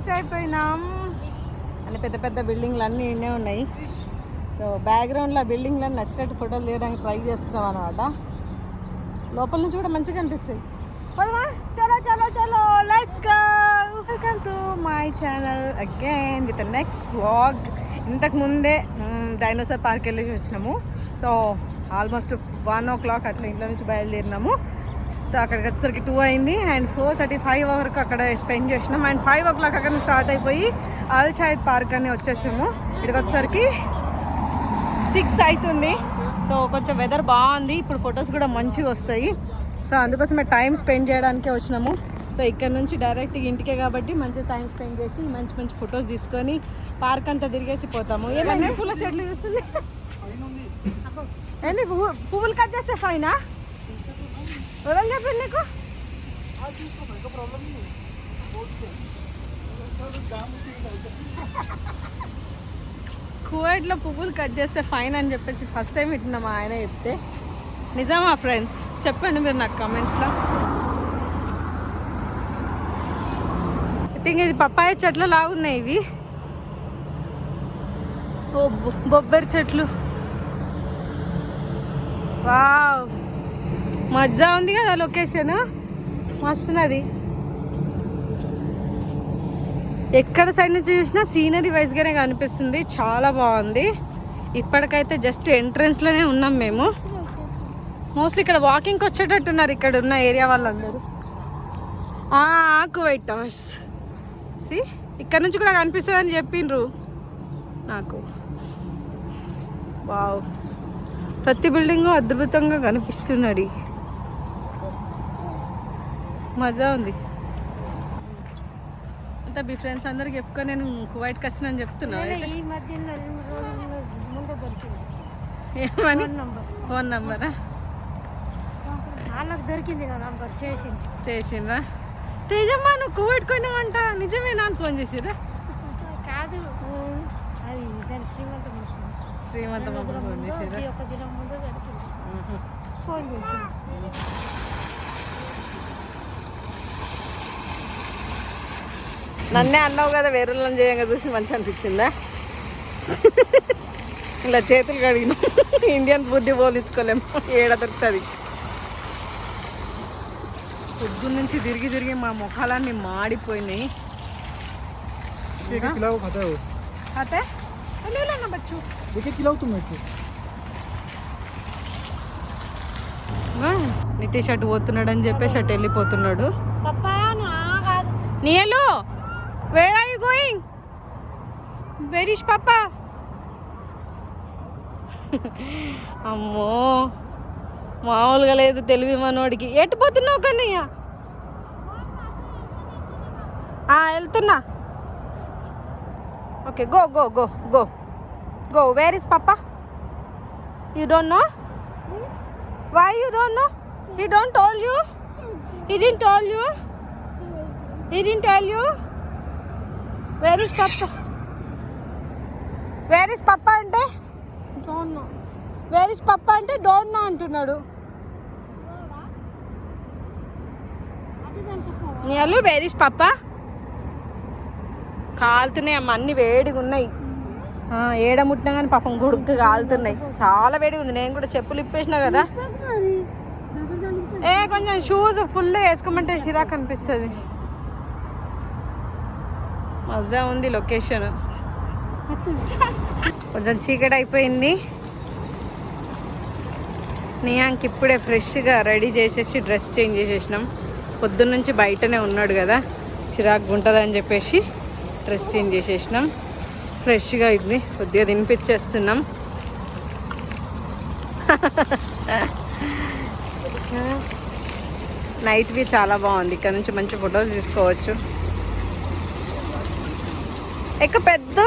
Reach అయిపోయినాం. అని పెద్ద పెద్ద బిల్డింగ్లు అన్నీ ఇన్నే ఉన్నాయి. సో బ్యాక్గ్రౌండ్లో బిల్డింగ్లు అన్నీ నచ్చినట్టు ఫోటోలు తీయడానికి ట్రై చేస్తున్నాం అనమాట లోపల నుంచి కూడా మంచిగా అనిపిస్తాయి. పదమా? చలో చలో చలో let's go welcome to my channel again with next vlog ఇంతకు ముందే డైనోసార్ పార్క్ వెళ్ళి వచ్చినాము. So almost one o'clock అట్లా ఇంట్లో నుంచి బయలుదేరినాము. సో అక్కడికి వచ్చేసరికి టూ అయింది అండ్ ఫోర్ థర్టీ ఫైవ్ వరకు అక్కడ స్పెండ్ చేసినాం. అండ్ ఫైవ్ ఓ క్లాక్ అక్కడ స్టార్ట్ అయిపోయి అల్ షాహిద్ పార్క్ అని వచ్చేసాము. ఇక్కడికి వచ్చేసరికి సిక్స్ అవుతుంది సో కొంచెం వెదర్ బాగుంది. ఇప్పుడు ఫొటోస్ కూడా మంచిగా వస్తాయి. సో అందుకోసమే టైం స్పెండ్ చేయడానికే వచ్చినాము. సో ఇక్కడ నుంచి డైరెక్ట్ ఇంటికే కాబట్టి మంచి టైం స్పెండ్ చేసి మంచి మంచి ఫొటోస్ తీసుకొని పార్క్ అంతా తిరిగేసి పోతాము. ఏమైనా పూల చెట్లు చూస్తుంది. ఏంది? పువ్వు- పువ్వులు కట్ చేస్తే ఫైనా ఎవరు చెప్పండి నీకు కువైట్లో పువ్వులు కట్ చేస్తే ఫైన్ అని చెప్పేసి ఫస్ట్ టైం వింటున్నాం మా ఆయన చెప్తే నిజమా ఫ్రెండ్స్ చెప్పండి మీరు నాకు కమెంట్స్లో థింక్ ఇది పప్పాయ చెట్లు లాగున్నాయి ఇవి. బొబ్బరి చెట్లు. వావ్ మజ్జా ఉంది కదా లొకేషన్. మస్తున్నది. ఎక్కడ సైడ్ నుంచి చూసినా సీనరీ వైజ్గానే కనిపిస్తుంది. చాలా బాగుంది. ఇప్పటికైతే జస్ట్ ఎంట్రన్స్లోనే ఉన్నాం మేము. మోస్ట్లీ ఇక్కడ వాకింగ్కి వచ్చేటట్టున్నారు ఇక్కడ ఉన్న ఏరియా వాళ్ళందరూ. కువైట్ టవర్స్ సి ఇక్కడ నుంచి కూడా కనిపిస్తుంది అని చెప్పిండ్రు నాకు. వావ్ ప్రతి బిల్డింగు అద్భుతంగా కనిపిస్తున్నాడు మజా ఉంది. అంతా మీ ఫ్రెండ్స్ అందరికి చెప్పుకొని నేను కువైట్కి చెప్తున్నా. ముందు దొరికింది. ఏమని? ఫోన్ నంబర్ వాళ్ళకి దొరికింది నా నంబర్ చేసింది. చేసిండ్రా తేజమ్మా నువ్వు కువైట్ పోయినావంట. నిజమేనా అని ఫోన్ చేసిర్రా కాదు. అది దాని శ్రీమంతం శ్రీమంతం ఫోన్ మ్హూ. ఫోన్ చేసింది. నన్నే అన్నావు కదా వేరేళ్ళని చేయంగా చూసి మంచి అనిపించిందా? ఇలా చేతులు కడిగిన ఇండియన్ బుద్ధి పోలించుకోలేము ఏడ దొరుకుతుంది? పొద్దున్న నుంచి తిరిగి తిరిగి మా ముఖాలన్నీ మాడిపోయినాయి. నితీష్ అటు పోతున్నాడు అని చెప్పేసి అటు వెళ్ళిపోతున్నాడు. నీళ్ళు Where are you where Where is going అమ్మో మామూలుగా లేదు తెలివి మనోడికి. ఎటు పోతున్నావు కన్నయ్య? వెళ్తున్నా. Okay go go go go. Go where is పాపా you don't know why you don't know he don't told you he didn't told you He didn't you? Where is Papa? Where is Papa అంటే? Don't know where is పప్ప అంటే don't no అంటున్నాడు నీళ్ళు wear is పప్ప కాలుతున్నాయి అమ్మ అన్ని వేడిగా ఉన్నాయి. ఏడ ముట్టినా కానీ పాపం గుడుకు కాలుతున్నాయి. చాలా వేడిగా ఉంది. నేను కూడా చెప్పులు ఇప్పేసిన కదా. ఏ కొంచెం షూస్ ఫుల్ వేసుకోమంటే చిరాకు అనిపిస్తుంది. మజా ఉంది లొకేషన్. కొంచెం చీకటి అయిపోయింది నియాంకి ఇప్పుడే ఫ్రెష్గా రెడీ చేసేసి డ్రెస్ చేంజ్ చేసేసినాం. పొద్దున్న నుంచి బయటనే ఉన్నాడు కదా. చిరాకు ఉంటుందని చెప్పేసి డ్రెస్ చేంజ్ చేసేసినాం. ఫ్రెష్గా ఇది కొద్దిగా తినిపించేస్తున్నాం. నైట్వి చాలా బాగుంది. ఇక్కడ నుంచి మంచి ఫొటోస్ తీసుకోవచ్చు. ఇక పెద్ద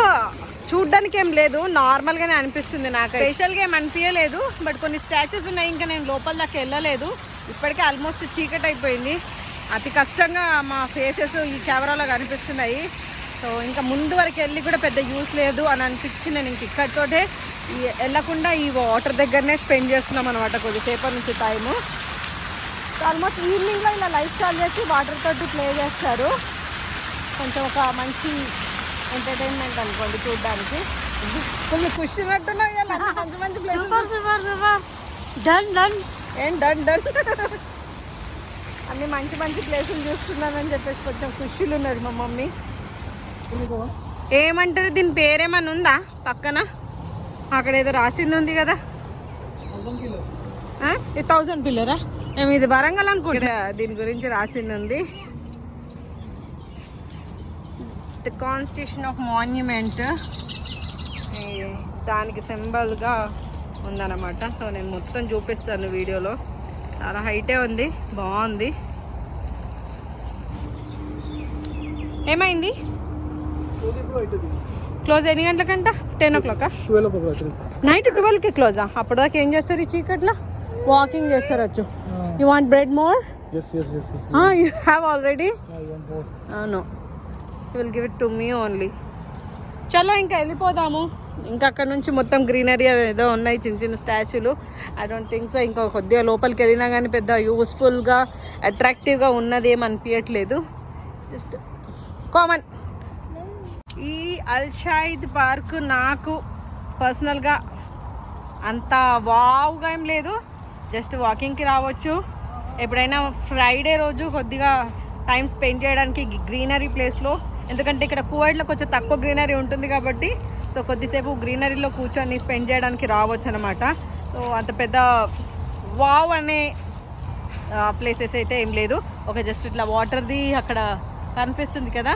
చూడ్డానికి ఏం లేదు నార్మల్గానే అనిపిస్తుంది నాకు స్పెషల్గా ఏం అనిపించలేదు బట్ కొన్ని స్టాచ్యూస్ ఉన్నాయి ఇంకా నేను లోపల దాకా వెళ్ళలేదు. ఇప్పటికే ఆల్మోస్ట్ చీకటి అయిపోయింది. అతి కష్టంగా మా ఫేసెస్ ఈ కెమెరాలో కనిపిస్తున్నాయి. సో ఇంకా ముందు వరకు వెళ్ళి కూడా పెద్ద యూస్ లేదు అని అనిపించి నేను ఇంక ఇక్కడితోటే. వెళ్ళకుండా ఈ వాటర్ దగ్గరనే స్పెండ్ చేస్తున్నాం అనమాట కొద్దిసేపటి నుంచి టైము ఆల్మోస్ట్ ఈవినింగ్లో ఇలా లైట్ చాలు చేసి వాటర్ తోటి ప్లే చేస్తారు. కొంచెం ఒక మంచి ఎంటర్టైన్మెంట్ అనుకోండి చూడడానికి. ఫుల్ మంచి మంచి super super super. Done done ఏం డన్ డన్ అన్ని మంచి మంచి ప్లేసులు చూస్తున్నానని చెప్పేసి కొంచెం ఖుషీలు ఉన్నది మా మమ్మీ. ఏమంటారు? దీని పేరేమన్నా ఉందా పక్కన? అక్కడ ఏదో రాసింది ఉంది కదా? ఇది థౌజండ్ పిల్లరా మేము ఇది వరంగల్ అనుకుంటా. దీని గురించి రాసింది ఉంది. ద కాన్స్టిట్యూషన్ ఆఫ్ మాన్యుమెంట్ దానికి సింబల్గా ఉందన్నమాట. సో నేను మొత్తం చూపిస్తాను వీడియోలో. చాలా హైటే ఉంది. బాగుంది. ఏమైంది? క్లోజ్ ఎన్ని గంటలకంట? టెన్ ఓ క్లాక్ నైట్ ట్వెల్వ్కి క్లోజా అప్పటిదాకా ఏం చేస్తారు ఈ చీకట్లో? వాకింగ్ చేస్తారు వచ్చు you want bread more you have already I want more no you will give it to me only చలో ఇంకా వెళ్ళిపోదాము. ఇంకా అక్కడ నుంచి మొత్తం గ్రీనరీ ఏదో ఉన్నాయి చిన్న చిన్న స్టాచ్యూలు ఐ డోంట్ థింక్ సో ఇంకా కొద్దిగా లోపలికి వెళ్ళినా కానీ పెద్ద యూస్ఫుల్గా అట్రాక్టివ్గా ఉన్నది ఏం అనిపించట్లేదు జస్ట్ కామన్ ఈ అల్షాయిద్ పార్క్ నాకు పర్సనల్గా అంత వావ్గా ఏం లేదు. జస్ట్ వాకింగ్కి రావచ్చు. ఎప్పుడైనా ఫ్రైడే రోజు కొద్దిగా టైం స్పెండ్ చేయడానికి గ్రీనరీ ప్లేస్లో ఎందుకంటే ఇక్కడ కువైట్లో కొంచెం తక్కువ గ్రీనరీ ఉంటుంది కాబట్టి సో కొద్దిసేపు గ్రీనరీలో కూర్చొని స్పెండ్ చేయడానికి రావచ్చు అనమాట సో అంత పెద్ద వావ్ అనే ప్లేసెస్ అయితే ఏం లేదు. ఒక జస్ట్ ఇట్లా వాటర్ది అక్కడ కనిపిస్తుంది కదా.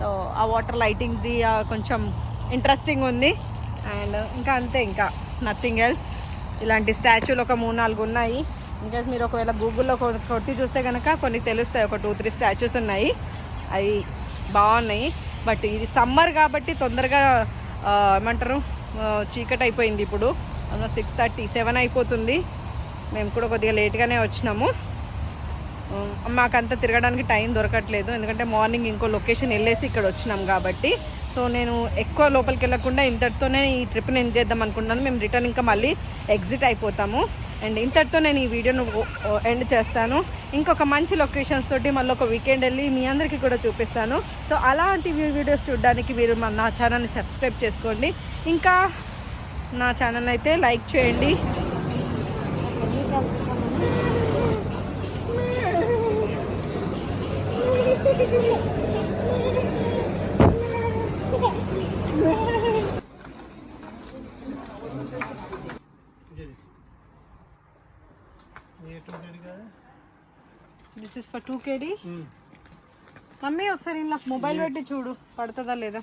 సో ఆ వాటర్ లైటింగ్ది కొంచెం ఇంట్రెస్టింగ్ ఉంది. అండ్ ఇంకా అంతే ఇంకా నథింగ్ ఎల్స్ ఇలాంటి స్టాచ్యూలు ఒక మూడు నాలుగు ఉన్నాయి. ఇంకా మీరు ఒకవేళ గూగుల్లో కొ- కొట్టి చూస్తే కనుక కొన్ని తెలుస్తాయి. ఒక టూ త్రీ స్టాచ్యూస్ ఉన్నాయి. అవి బాగున్నాయి. బట్ ఇది సమ్మర్ కాబట్టి తొందరగా ఏమంటారు చీకటి అయిపోయింది ఇప్పుడు. సిక్స్ థర్టీ సెవెన్ అయిపోతుంది. మేము కూడా కొద్దిగా లేట్గానే వచ్చినాము. మాకంతా తిరగడానికి టైం దొరకట్లేదు. ఎందుకంటే మార్నింగ్ ఇంకో లొకేషన్ వెళ్ళేసి ఇక్కడ వచ్చినాం కాబట్టి. సో నేను ఎక్కువ లోపలికి వెళ్ళకుండా ఇంతటితోనే ఈ ట్రిప్ని ఎండ్ చేద్దాం అనుకుంటున్నాను. మేము రిటర్న్ ఇంకా మళ్ళీ ఎగ్జిట్ అయిపోతాము. అండ్ ఇంతటితో నేను ఈ వీడియోను ఎండ్ చేస్తాను. ఇంకొక మంచి లొకేషన్స్ తోటి మళ్ళీ ఒక వీకెండ్ వెళ్ళి మీ అందరికీ కూడా చూపిస్తాను. సో అలాంటి వీడియోస్ చూడడానికి మీరు నా ఛానల్ని సబ్స్క్రైబ్ చేసుకోండి. ఇంకా నా ఛానల్ అయితే లైక్ చేయండి. This is for two కేడీ mummy ఒకసారి ఇలా మొబైల్ పెట్టి చూడు పడుతుందా లేదా?